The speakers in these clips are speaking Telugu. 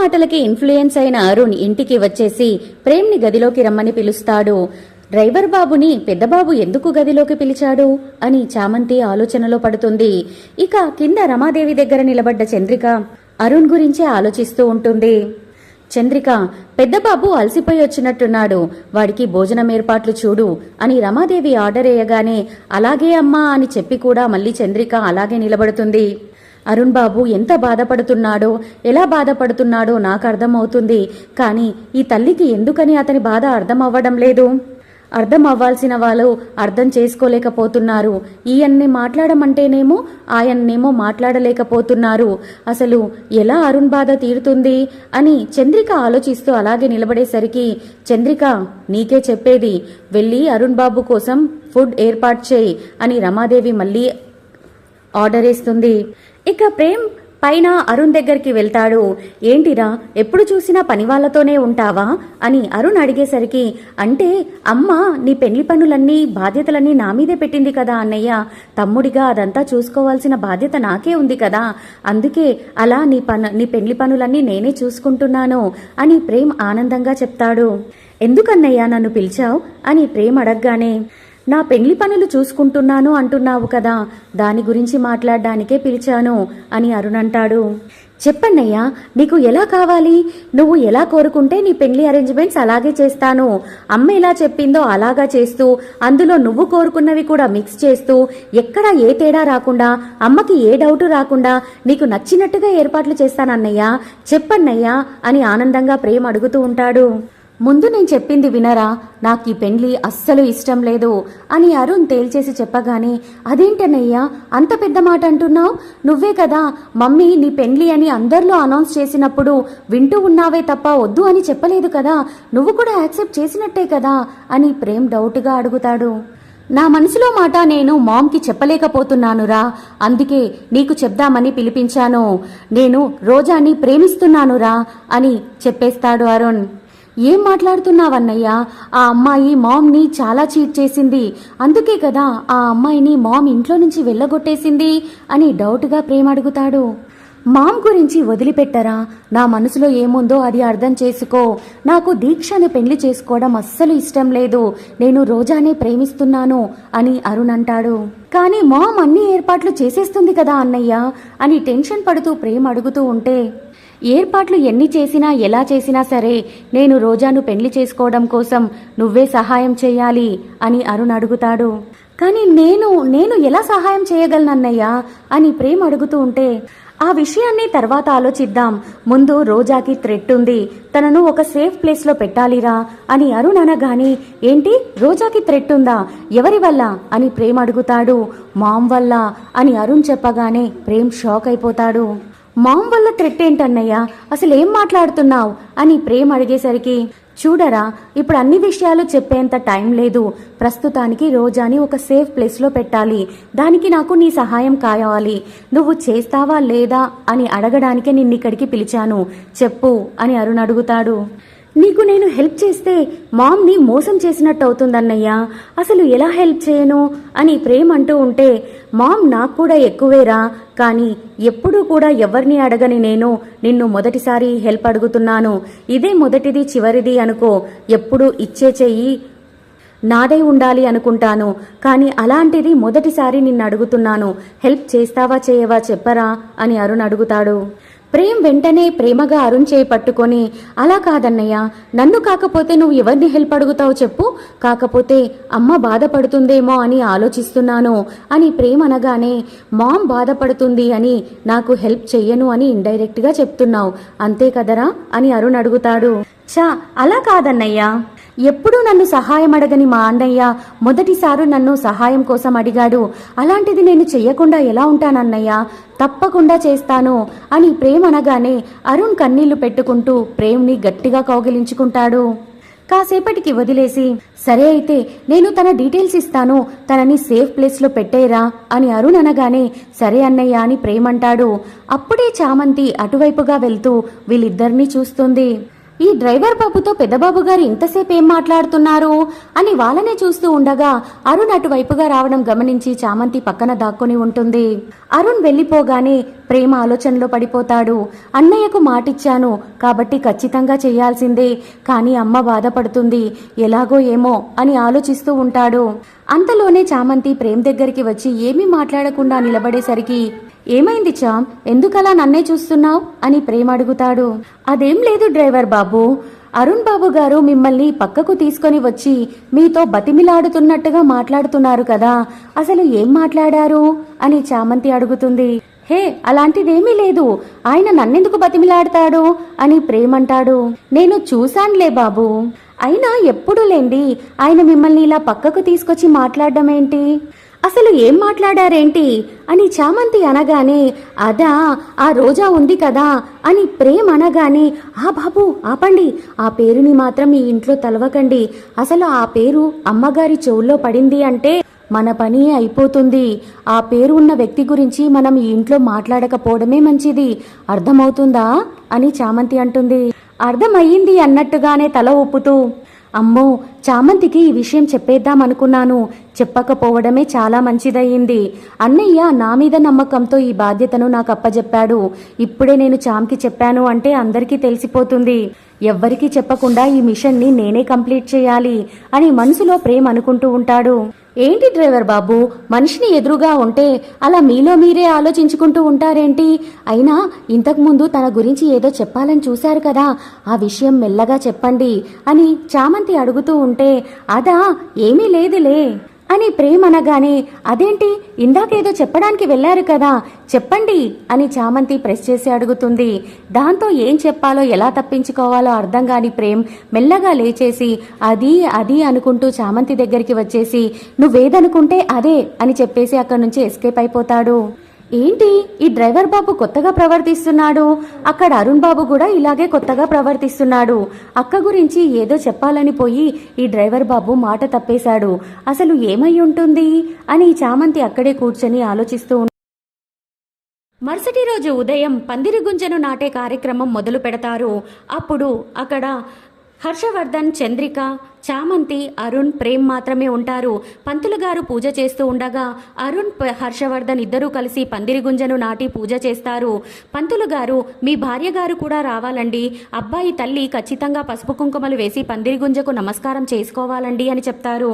మాటలకి ఇన్ఫ్లుయెన్స్ అయిన అరుణ్ ఇంటికి వచ్చేసి ప్రేమ్ని గదిలోకి రమ్మని పిలుస్తాడు. డ్రైవర్ బాబుని పెద్దబాబు ఎందుకు గదిలోకి పిలిచాడు అని చామంతి ఆలోచనలో పడుతుంది. ఇక కింద రమాదేవి దగ్గర నిలబడ్డ చంద్రిక అరుణ్ గురించే ఆలోచిస్తూ ఉంటుంది. చంద్రిక పెద్దబాబు అలసిపోయి వచ్చినట్టున్నాడు. వాడికి భోజనం ఏర్పాట్లు చూడు అని రమాదేవి ఆర్డర్ వేయగానే అలాగే అమ్మా అని చెప్పి కూడా మళ్ళీ చంద్రిక అలాగే నిలబడుతుంది. అరుణ్ బాబు ఎంత బాధపడుతున్నాడో ఎలా బాధపడుతున్నాడో నాకు అర్థమవుతుంది. కానీ ఈ తల్లికి ఎందుకని అతని బాధ అర్థం అవ్వడం లేదు? అర్థం అవ్వాల్సిన వాళ్ళు అర్థం చేసుకోలేకపోతున్నారు. ఈయన్ని మాట్లాడమంటేనేమో ఆయన్నేమో మాట్లాడలేకపోతున్నారు. అసలు ఎలా అరుణ్ బాధ తీరుతుంది అని చంద్రిక ఆలోచిస్తూ అలాగే నిలబడేసరికి చంద్రిక నీకే చెప్పేది వెళ్ళి అరుణ్ బాబు కోసం ఫుడ్ ఏర్పాటు చేయి అని రమాదేవి మళ్ళీ ఆర్డర్ ఇస్తుంది ఇక ప్రేమ్ పైన అరుణ్ దగ్గరికి వెళ్తాడు. ఏంటిరా ఎప్పుడు చూసినా పని వాళ్ళతోనే ఉంటావా? అని అరుణ్ అడిగేసరికి అంటే అమ్మ నీ పెళ్ళి పనులన్నీ బాధ్యతలన్నీ నా మీదే పెట్టింది కదా అన్నయ్య. తమ్ముడిగా అదంతా చూసుకోవాల్సిన బాధ్యత నాకే ఉంది కదా. అందుకే అలా నీ పను నీ పెళ్ళి పనులన్నీ నేనే చూసుకుంటున్నాను అని ప్రేమ్ ఆనందంగా చెప్తాడు. ఎందుకన్నయ్యా నన్ను పిలిచావు? అని ప్రేమ్ అడగగానే నా పెళ్ళి పనులు చూసుకుంటున్నాను అంటున్నావు కదా. దాని గురించి మాట్లాడడానికే పిలిచాను అని అరుణ్ అంటాడు. చెప్పన్నయ్యా నీకు ఎలా కావాలి? నువ్వు ఎలా కోరుకుంటే నీ పెళ్ళి అరేంజ్మెంట్స్ అలాగే చేస్తాను. అమ్మ ఎలా చెప్పిందో అలాగా చేస్తూ అందులో నువ్వు కోరుకున్నవి కూడా మిక్స్ చేస్తూ ఎక్కడా ఏ తేడా రాకుండా అమ్మకి ఏ డౌట్ రాకుండా నీకు నచ్చినట్టుగా ఏర్పాట్లు చేస్తానన్నయ్యా. చెప్పన్నయ్యా అని ఆనందంగా ప్రేమ అడుగుతూ ఉంటాడు. ముందు నేను చెప్పింది వినరా? నాకు ఈ పెండ్లి అస్సలు ఇష్టం లేదు అని అరుణ్ తేల్చేసి చెప్పగానే అదేంటనయ్యా అంత పెద్ద మాట అంటున్నావు? నువ్వే కదా మమ్మీ నీ పెండ్లి అని అందరిలో అనౌన్స్ చేసినప్పుడు వింటూ ఉన్నావే తప్ప వద్దు అని చెప్పలేదు కదా. నువ్వు కూడా యాక్సెప్ట్ చేసినట్టే కదా అని ప్రేమ్ డౌట్గా అడుగుతాడు. నా మనసులో మాట నేను మామ్కి చెప్పలేకపోతున్నానురా. అందుకే నీకు చెప్దామని పిలిపించాను. నేను రోజాని ప్రేమిస్తున్నానురా అని చెప్పేస్తాడు అరుణ్. ఏం మాట్లాడుతున్నావన్నయ్యా? ఆ అమ్మాయి మామ్ని చాలా చీట్ చేసింది. అందుకే కదా ఆ అమ్మాయిని మామ్ ఇంట్లో నుంచి వెళ్ళగొట్టేసింది అని డౌట్గా ప్రేమ అడుగుతాడు. మామ్ గురించి వదిలిపెట్టరా? నా మనసులో ఏముందో అది అర్థం చేసుకో. నాకు దీక్షను పెళ్ళి చేసుకోవడం అస్సలు ఇష్టం లేదు. నేను రోజానే ప్రేమిస్తున్నాను అని అరుణ్ అంటాడు. కానీ మామ్ అన్ని ఏర్పాట్లు చేసేస్తుంది కదా అన్నయ్య అని టెన్షన్ పడుతూ ప్రేమ అడుగుతూ ఉంటే ఏర్పాట్లు ఎన్ని చేసినా ఎలా చేసినా సరే నేను రోజాను పెళ్ళి చేసుకోవడం కోసం నువ్వే సహాయం చేయాలి అని అరుణ్ అడుగుతాడు. కానీ నేను నేను ఎలా సహాయం చేయగలనన్నయ్యా అని ప్రేమ్ అడుగుతూ ఉంటే ఆ విషయాన్ని తర్వాత ఆలోచిద్దాం. ముందు రోజాకి థ్రెట్ ఉంది. తనను ఒక సేఫ్ ప్లేస్లో పెట్టాలిరా అని అరుణ్ అనగానే ఏంటి? రోజాకి థ్రెట్ ఉందా? ఎవరి వల్ల? అని ప్రేమ్ అడుగుతాడు. మామ్ వల్ల అని అరుణ్ చెప్పగానే ప్రేమ్ షాక్ అయిపోతాడు. మామ్ వల్ల థ్రెట్ ఏంటన్నయ్యా అసలు ఏం మాట్లాడుతున్నావు? అని ప్రేమ్ అడిగేసరికి చూడరా ఇప్పుడు అన్ని విషయాలు చెప్పేంత టైం లేదు. ప్రస్తుతానికి రోజాని ఒక సేఫ్ ప్లేస్లో పెట్టాలి. దానికి నాకు నీ సహాయం కావాలి. నువ్వు చేస్తావా లేదా అని అడగడానికే నిన్నిక్కడికి పిలిచాను. చెప్పు అని అరుణ్ అడుగుతాడు. నీకు నేను హెల్ప్ చేస్తే మామ్ని మోసం చేసినట్టు అవుతుందన్నయ్యా. అసలు ఎలా హెల్ప్ చేయను? అని ప్రేమ్ అంటూ ఉంటే మామ్ నాకు కూడా ఎక్కువేరా కానీ ఎప్పుడూ కూడా ఎవరిని అడగని నేను నిన్ను మొదటిసారి హెల్ప్ అడుగుతున్నాను. ఇదే మొదటిది చివరిది అనుకో ఎప్పుడు ఇచ్చే చెయ్యి నాదై ఉండాలి అనుకుంటాను. కానీ అలాంటిది మొదటిసారి నిన్ను అడుగుతున్నాను. హెల్ప్ చేస్తావా చేయవా చెప్పరా అని అరుణ్ అడుగుతాడు. ప్రేమ్ వెంటనే ప్రేమగా అరుణ్ చేయి పట్టుకొని అలా కాదన్నయ్య నన్ను కాకపోతే నువ్వు ఎవరిని హెల్ప్ అడుగుతావు చెప్పు? కాకపోతే అమ్మ బాధపడుతుందేమో అని ఆలోచిస్తున్నాను అని ప్రేమ్ అనగానే మామ్ బాధపడుతుంది అని నాకు హెల్ప్ చెయ్యను అని ఇండైరెక్ట్గా చెప్తున్నావు. అంతే కదరా? అని అరుణ్ అడుగుతాడు. చా అలా కాదన్నయ్యా. ఎప్పుడూ నన్ను సహాయం అడగని మా అన్నయ్య మొదటిసారి నన్ను సహాయం కోసం అడిగాడు. అలాంటిది నేను చెయ్యకుండా ఎలా ఉంటానన్నయ్య తప్పకుండా చేస్తాను అని ప్రేమ్ అనగానే అరుణ్ కన్నీళ్ళు పెట్టుకుంటూ ప్రేమ్ని గట్టిగా కౌగిలించుకుంటాడు. కాసేపటికి వదిలేసి సరే అయితే నేను తన డీటెయిల్స్ ఇస్తాను తనని సేఫ్ ప్లేస్లో పెట్టేరా అని అరుణ్ అనగానే సరే అన్నయ్య అని ప్రేమంటాడు అప్పుడే చామంతి అటువైపుగా వెళ్తూ వీళ్ళిద్దరినీ చూస్తుంది. ఈ డ్రైవర్ బాబుతో పెద్దబాబు గారు ఇంతసేపు ఏం మాట్లాడుతున్నారు అని వాళ్ళనే చూస్తూ ఉండగా అరుణ్ అటువైపుగా రావడం గమనించి చామంతి పక్కన దాక్కుని ఉంటుంది. అరుణ్ వెళ్ళిపోగానే ప్రేమ ఆలోచనలో పడిపోతాడు. అన్నయ్యకు మాటిచ్చాను కాబట్టి ఖచ్చితంగా చేయాల్సిందే కానీ అమ్మ బాధపడుతుంది ఎలాగో ఏమో అని ఆలోచిస్తూ ఉంటాడు. అంతలోనే చామంతి ప్రేమ్ దగ్గరికి వచ్చి ఏమీ మాట్లాడకుండా నిలబడేసరికి ఏమైంది చామ్? ఎందుకలా నన్నే చూస్తున్నావు? అని ప్రేమ అడుగుతాడు. అదేం లేదు డ్రైవర్ బాబు. అరుణ్ బాబు గారు మిమ్మల్ని పక్కకు తీసుకొని వచ్చి మీతో బతిమిలాడుతున్నట్టుగా మాట్లాడుతున్నారు కదా. అసలు ఏం మాట్లాడారు? అని చామంతి అడుగుతుంది. హే అలాంటిదేమీ లేదు. ఆయన నన్నెందుకు బతిమిలాడతాడు? అని ప్రేమంటాడు. నేను చూశానులే బాబు. అయినా ఎప్పుడు లేండి. ఆయన మిమ్మల్ని ఇలా పక్కకు తీసుకొచ్చి మాట్లాడడం ఏంటి అసలు ఏం మాట్లాడారేంటి? అని చామంతి అనగానే అదా ఆ రోజా ఉంది కదా అని ప్రేమ్ అనగానే ఆ బాబు ఆపండి. ఆ పేరుని మాత్రం ఈ ఇంట్లో తలవకండి. అసలు ఆ పేరు అమ్మగారి చెవుల్లో పడింది అంటే మన పని అయిపోతుంది. ఆ పేరు ఉన్న వ్యక్తి గురించి మనం ఈ ఇంట్లో మాట్లాడకపోవడమే మంచిది. అర్థమవుతుందా? అని చామంతి అంటుంది. అర్థమయ్యింది అన్నట్టుగానే తల ఊపుతూ అమ్మో చామంతికి ఈ విషయం చెప్పేద్దాం అనుకున్నాను. చెప్పకపోవడమే చాలా మంచిదయ్యింది. అన్నయ్య నా మీద నమ్మకంతో ఈ బాధ్యతను నాకు అప్పజెప్పాడు. ఇప్పుడే నేను చామ్కి చెప్పాను అంటే అందరికీ తెలిసిపోతుంది. ఎవ్వరికీ చెప్పకుండా ఈ మిషన్ని నేనే కంప్లీట్ చేయాలి అని మనసులో ప్రేమ్ అనుకుంటూ ఉంటాడు. ఏంటి డ్రైవర్ బాబు మనిషిని ఎదురుగా ఉంటే అలా మీలో మీరే ఆలోచించుకుంటూ ఉంటారేంటి? అయినా ఇంతకుముందు తన గురించి ఏదో చెప్పాలని చూశారు కదా ఆ విషయం మెల్లగా చెప్పండి అని చామంతి అడుగుతూ ఉంటే అదా ఏమీ లేదులే. అని ప్రేమ్ అనగానే అదేంటి ఇందాకేదో చెప్పడానికి వెళ్ళారు కదా చెప్పండి అని చామంతి ప్రెస్ చేసి అడుగుతుంది. దాంతో ఏం చెప్పాలో ఎలా తప్పించుకోవాలో అర్థం కాని ప్రేమ్ మెల్లగా లేచేసి అది అది అనుకుంటూ చామంతి దగ్గరికి వచ్చేసి నువ్వేదనుకుంటే అదే అని చెప్పేసి అక్కడి నుంచి ఎస్కేప్ అయిపోతాడు. ఏంటి? ఈ డ్రైవర్ బాబు కొత్తగా ప్రవర్తిస్తున్నాడు. అక్కడ అరుణ్ బాబు కూడా ఇలాగే కొత్తగా ప్రవర్తిస్తున్నాడు. అక్క గురించి ఏదో చెప్పాలని పోయి ఈ డ్రైవర్ బాబు మాట తప్పేశాడు. అసలు ఏమై ఉంటుంది? అని చామంతి అక్కడే కూర్చొని ఆలోచిస్తూ మరుసటి రోజు ఉదయం పందిరి గుంజను నాటే కార్యక్రమం మొదలు పెడతారు. అప్పుడు అక్కడ హర్షవర్ధన్ చంద్రిక చామంతి అరుణ్ ప్రేమ్ మాత్రమే ఉంటారు. పంతులు గారు పూజ చేస్తూ ఉండగా అరుణ్ హర్షవర్ధన్ ఇద్దరూ కలిసి పందిరి గుంజను నాటి పూజ చేస్తారు. పంతులు గారు మీ భార్య గారు కూడా రావాలండి. అబ్బాయి తల్లి ఖచ్చితంగా పసుపు కుంకుమలు వేసి పందిరి గుంజకు నమస్కారం చేసుకోవాలండి అని చెప్తారు.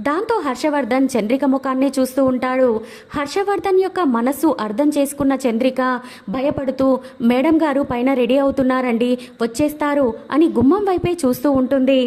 దాంతో హర్షవర్ధన్ చంద్రిక ముఖాన్నే చూస్తూ ఉంటాడు. హర్షవర్ధన్ యొక్క మనస్సు అర్థం చేసుకున్న చంద్రిక భయపడుతూ మేడం గారు పైన రెడీ అవుతున్నారండి వచ్చేస్తారు అని గుమ్మం వైపే చూస్తూ ఉంటుంది.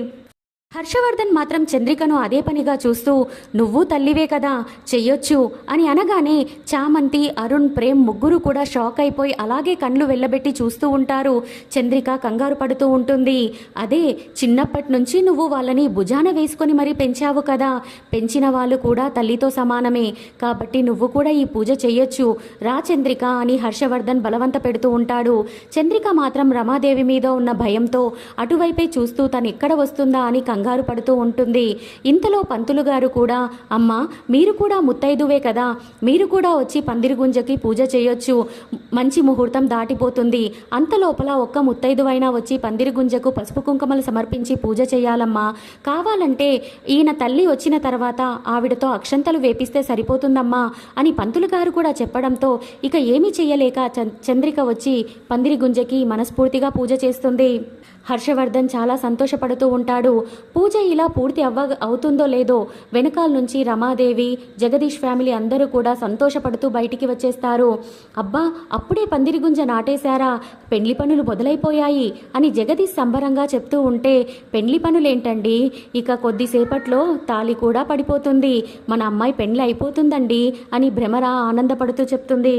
హర్షవర్ధన్ మాత్రం చంద్రికను అదే పనిగా చూస్తూ నువ్వు తల్లివే కదా చెయ్యొచ్చు అని అనగానే చామంతి అరుణ్ ప్రేమ్ ముగ్గురు కూడా షాక్ అయిపోయి అలాగే కళ్ళు వెళ్ళబెట్టి చూస్తూ ఉంటారు. చంద్రిక కంగారు పడుతూ ఉంటుంది. అదే చిన్నప్పటి నుంచి నువ్వు వాళ్ళని భుజాన వేసుకొని మరీ పెంచావు కదా. పెంచిన వాళ్ళు కూడా తల్లితో సమానమే. కాబట్టి నువ్వు కూడా ఈ పూజ చెయ్యొచ్చు. రా చంద్రిక అని హర్షవర్ధన్ బలవంత పెడుతూ ఉంటాడు. చంద్రిక మాత్రం రమాదేవి మీద ఉన్న భయంతో అటువైపే చూస్తూ తను ఎక్కడ వస్తుందా అని కంగారు పడుతూ ఉంటుంది. ఇంతలో పంతులు గారు కూడా అమ్మ మీరు కూడా ముత్తైదువే కదా. మీరు కూడా వచ్చి పందిరి గుంజకి పూజ చేయొచ్చు. మంచి ముహూర్తం దాటిపోతుంది. అంత లోపల ఒక్క ముత్తైదువైనా వచ్చి పందిరి గుంజకు పసుపు కుంకుమలు సమర్పించి పూజ చేయాలమ్మా. కావాలంటే ఈయన తల్లి వచ్చిన తర్వాత ఆవిడతో అక్షంతలు వేపిస్తే సరిపోతుందమ్మా అని పంతులు గారు కూడా చెప్పడంతో ఇక ఏమీ చెయ్యలేక చంద్రిక వచ్చి పందిరి గుంజకి మనస్ఫూర్తిగా పూజ చేస్తుంది. హర్షవర్ధన్ చాలా సంతోషపడుతూ ఉంటాడు. పూజ ఇలా పూర్తి అవ్వ అవుతుందో లేదో వెనకాల నుంచి రమాదేవి జగదీష్ ఫ్యామిలీ అందరూ కూడా సంతోషపడుతూ బయటికి వచ్చేస్తారు. అబ్బా అప్పుడే పందిరి గుంజ నాటేశారా? పెండ్లి పనులు మొదలైపోయాయి అని జగదీష్ సంబరంగా చెప్తూ ఉంటే పెండ్లి పనులేంటండి? ఇక కొద్దిసేపట్లో తాళి కూడా పడిపోతుంది. మన అమ్మాయి పెండ్లి అయిపోతుందండి అని భ్రమర ఆనందపడుతూ చెప్తుంది.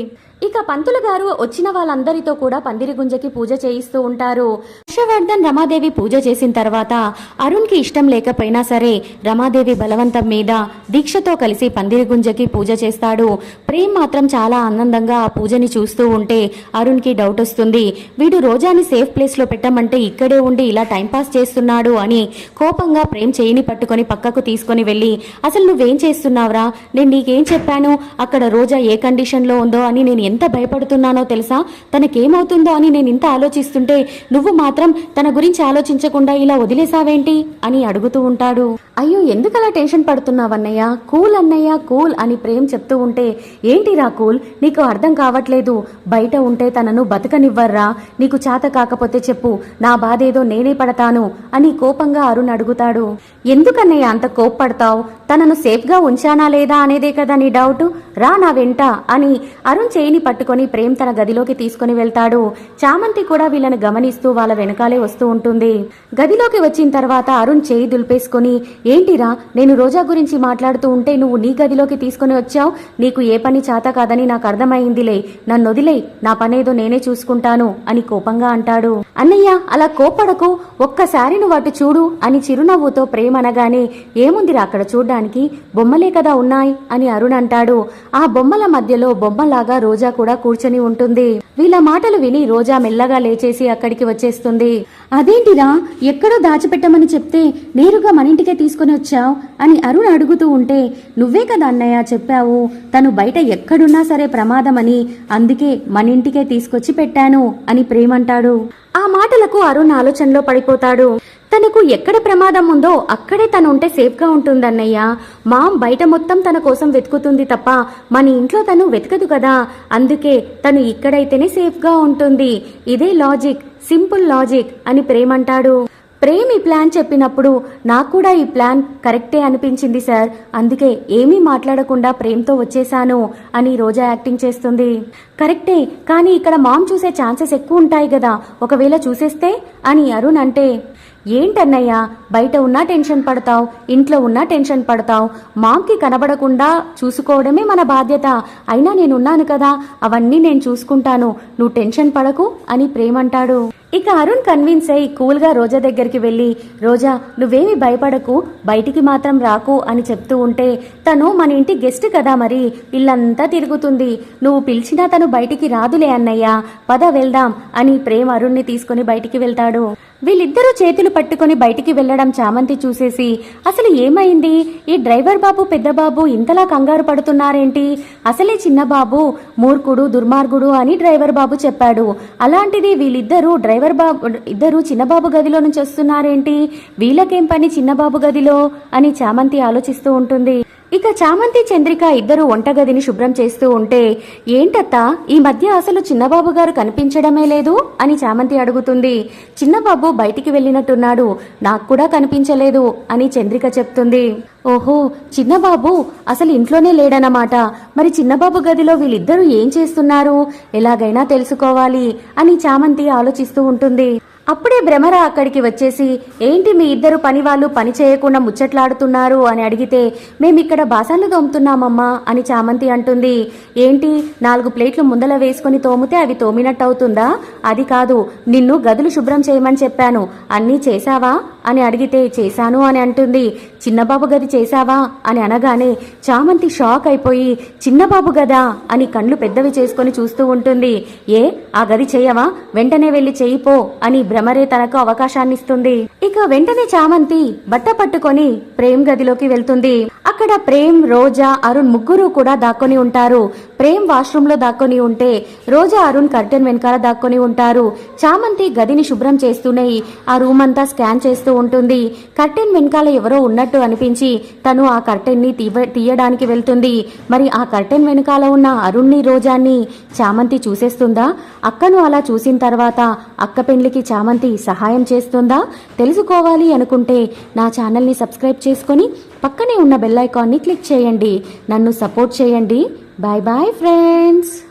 ఇక పంతులు గారు వచ్చిన వాళ్ళందరితో కూడా పందిరి గుంజకి పూజ చేయిస్తూ ఉంటారు. హర్షవర్ధన్ రమాదేవి పూజ చేసిన తర్వాత అరుణ్కి ఇష్టం లేకపోయినా సరే రమాదేవి బలవంతం మీద దీక్షతో కలిసి పందిరి గుంజకి పూజ చేస్తాడు. ప్రేమ్ మాత్రం చాలా ఆనందంగా ఆ పూజని చూస్తూ ఉంటే అరుణ్కి డౌట్ వస్తుంది. వీడు రోజాని సేఫ్ ప్లేస్లో పెట్టమంటే ఇక్కడే ఉండి ఇలా టైంపాస్ చేస్తున్నాడు అని కోపంగా ప్రేమ్ చేయిని పట్టుకొని పక్కకు తీసుకొని వెళ్ళి అసలు నువ్వేం చేస్తున్నావురా? నేను నీకేం చెప్పాను? అక్కడ రోజా ఏ కండిషన్లో ఉందో అని నేను ఎంత భయపడుతున్నానో తెలుసా? తనకేమవుతుందో అని నేను ఇంత ఆలోచిస్తుంటే నువ్వు మాత్రం మాత్రం తన గురించి ఆలోచించకుండా ఇలా వదిలేసావేంటి అని అడుగుతూ ఉంటాడు. అయ్యో ఎందుకలా టెన్షన్ పడుతున్నావన్నయ్య కూల్ అన్నయ్య కూల్ అని ప్రేమ్ చెప్తూ ఉంటే ఏంటిరా కూల్? నీకు అర్థం కావట్లేదు. బయట ఉంటే తనను బతకనివ్వర్రా? నీకు చేత కాకపోతే చెప్పు. నా బాధ ఏదో నేనే పడతాను అని కోపంగా అరుణ్ అడుగుతాడు. ఎందుకన్నయ్య అంత కోప్పడతావు? తనను సేఫ్గా ఉంచానా లేదా అనేదే కదా నీ డౌట్? రా నా వెంట అని అరుణ్ చేయిని పట్టుకొని ప్రేమ్ తన గదిలోకి తీసుకుని వెళ్తాడు. చామంతి కూడా వీళ్ళని గమనిస్తూ వాళ్ళ వెనకాలే వస్తూ ఉంటుంది. గదిలోకి వచ్చిన తర్వాత అరుణ్ చేయి దులిపేసుకుని ఏంటిరా నేను రోజా గురించి మాట్లాడుతూ ఉంటే నువ్వు నీ గదిలోకి తీసుకుని వచ్చావు? నీకు ఏ పని చేత కాదని నాకు అర్థమైందిలే. నన్ను వదిలే నా పనేదో నేనే చూసుకుంటాను అని కోపంగా అంటాడు. అన్నయ్య అలా కోపడకు ఒక్కసారి నువ్వు అటు చూడు అని చిరునవ్వుతో ప్రేమ అనగానే ఏముందిరా అక్కడ చూడ్డానికి? బొమ్మలే కదా ఉన్నాయి అని అరుణ్ అంటాడు. ఆ బొమ్మల మధ్యలో బొమ్మలాగా రోజా కూడా కూర్చొని ఉంటుంది. వీళ్ళ మాటలు విని రోజా మెల్లగా లేచేసి అక్కడికి వచ్చేస్తుంది. అదేంటిరా? ఎక్కడో దాచిపెట్టమని చెప్తే నేరుగా మన ఇంటికే తీసుకుని వచ్చావు? అని అరుణ్ అడుగుతూ ఉంటే నువ్వే కదా అన్నయ్య చెప్పావు. తను బయట ఎక్కడున్నా సరే ప్రమాదమని అందుకే మన ఇంటికే తీసుకొచ్చి పెట్టాను అని ప్రేమంటాడు. ఆ మాటలకు అరుణ్ ఆలోచనలో పడిపోతాడు. తనకు ఎక్కడ ప్రమాదం ఉందో అక్కడే తను ఉంటే సేఫ్గా ఉంటుందన్నయ్య. మామ్ బయట మొత్తం తన కోసం వెతుకుతుంది తప్ప మన ఇంట్లో తను వెతకదు కదా. అందుకే తను ఇక్కడైతేనే సేఫ్గా ఉంటుంది. ఇదే లాజిక్ సింపుల్ లాజిక్ అని ప్రేమంటాడు. ప్రేమ్ ఈ ప్లాన్ చెప్పినప్పుడు నాకు కూడా ఈ ప్లాన్ కరెక్టే అనిపించింది సార్. అందుకే ఏమీ మాట్లాడకుండా ప్రేమ్తో వచ్చేశాను అని రోజా యాక్టింగ్ చేస్తుంది. కరెక్టే కానీ ఇక్కడ మామ్ చూసే ఛాన్సెస్ ఎక్కువ ఉంటాయి కదా. ఒకవేళ చూసేస్తే అని అరుణ్ అంటే ఏంటన్నయ్యా బయట ఉన్నా టెన్షన్ పడతావు ఇంట్లో ఉన్నా టెన్షన్ పడతావు మామ్కి కనబడకుండా చూసుకోవడమే మన బాధ్యత. అయినా నేనున్నాను కదా అవన్నీ నేను చూసుకుంటాను. నువ్వు టెన్షన్ పడకు అని ప్రేమంటాడు. ఇక అరుణ్ కన్విన్స్ అయి కూల్గా రోజా దగ్గరికి వెళ్ళి రోజా నువ్వేమి భయపడకు బయటికి మాత్రం రాకు అని చెప్తూ ఉంటే తను మన ఇంటి గెస్ట్ కదా మరి ఇల్లంతా తిరుగుతుంది. నువ్వు పిలిచినా తను బయటికి రాదులే అన్నయ్య పద వెళ్దాం అని ప్రేమ్ అరుణ్ని తీసుకుని బయటికి వెళ్తాడు. వీళ్ళిద్దరూ చేతులు పట్టుకొని బయటికి వెళ్ళడం చామంతి చూసేసి అసలు ఏమైంది? ఈ డ్రైవర్ బాబు పెద్దబాబు ఇంతలా కంగారు పడుతున్నారేంటి? అసలే చిన్న బాబు మూర్ఖుడు దుర్మార్గుడు అని డ్రైవర్ బాబు చెప్పాడు. అలాంటిది వీళ్ళిద్దరూ డ్రైవర్ బాబు ఇద్దరు చిన్నబాబు గదిలో నుంచి వస్తున్నారేంటి? వీళ్ళకేం పని చిన్నబాబు గదిలో? అని చామంతి ఆలోచిస్తూ ఉంటుంది. ఇక చామంతి చంద్రిక ఇద్దరు వంటగదిని శుభ్రం చేస్తూ ఉంటే ఏంటత్తా ఈ మధ్య అసలు చిన్నబాబు గారు కనిపించడమే లేదు? అని చామంతి అడుగుతుంది. చిన్నబాబు బయటికి వెళ్ళినట్టున్నాడు నాకు కూడా కనిపించలేదు అని చంద్రిక చెప్తుంది. ఓహో చిన్నబాబు అసలు ఇంట్లోనే లేడనమాట మరి చిన్నబాబు గదిలో వీళ్ళిద్దరూ ఏం చేస్తున్నారు? ఎలాగైనా తెలుసుకోవాలి అని చామంతి ఆలోచిస్తూ ఉంటుంది. అప్పుడే భ్రమర అక్కడికి వచ్చేసి ఏంటి మీ ఇద్దరు పని వాళ్ళు పని చేయకుండా ముచ్చట్లాడుతున్నారు? అని అడిగితే మేమిక్కడ బాసన్లు తోముతున్నామమ్మా అని చామంతి అంటుంది. ఏంటి నాలుగు ప్లేట్లు ముందల వేసుకొని తోమితే అవి తోమినట్టు అవుతుందా అది కాదు నిన్ను గదులు శుభ్రం చేయమని చెప్పాను. అన్నీ చేశావా? అని అడిగితే చేశాను అని అంటుంది. చిన్నబాబు గది చేశావా? అని అనగానే చామంతి షాక్ అయిపోయి చిన్నబాబు గదా? అని కళ్ళు పెద్దవి చేసుకొని చూస్తూ ఉంటుంది. ఏ ఆ గది చేయవా? వెంటనే వెళ్ళి చేయిపో అని భ్రమరే తనకు అవకాశాన్నిస్తుంది. ఇక వెంటనే చామంతి బట్ట పట్టుకొని ప్రేమ్ గదిలోకి వెళ్తుంది. అక్కడ ప్రేమ్ రోజా అరుణ్ ముగ్గురు కూడా దాక్కొని ఉంటారు. ప్రేమ్ వాష్రూమ్లో దాక్కొని ఉంటే రోజా అరుణ్ కర్టెన్ వెనకాల దాక్కొని ఉంటారు. చామంతి గదిని శుభ్రం చేస్తూనే ఆ రూమ్ అంతా స్కాన్ చేస్తూ ఉంటుంది. కర్టెన్ వెనకాల ఎవరో ఉన్నట్టు అనిపించి తను ఆ కర్టెన్ని తీవ తీయడానికి వెళ్తుంది. మరి ఆ కర్టెన్ వెనకాల ఉన్న అరుణ్ని రోజాన్ని చామంతి చూసేస్తుందా? అక్కను అలా చూసిన తర్వాత అక్క పెండ్లికి చామంతి సహాయం చేస్తుందా? తెలుసుకోవాలి అనుకుంటే నా ఛానల్ని సబ్స్క్రైబ్ చేసుకొని పక్కనే ఉన్న బెల్ ఐకాన్ని క్లిక్ చేయండి. నన్ను సపోర్ట్ చేయండి. Bye bye friends.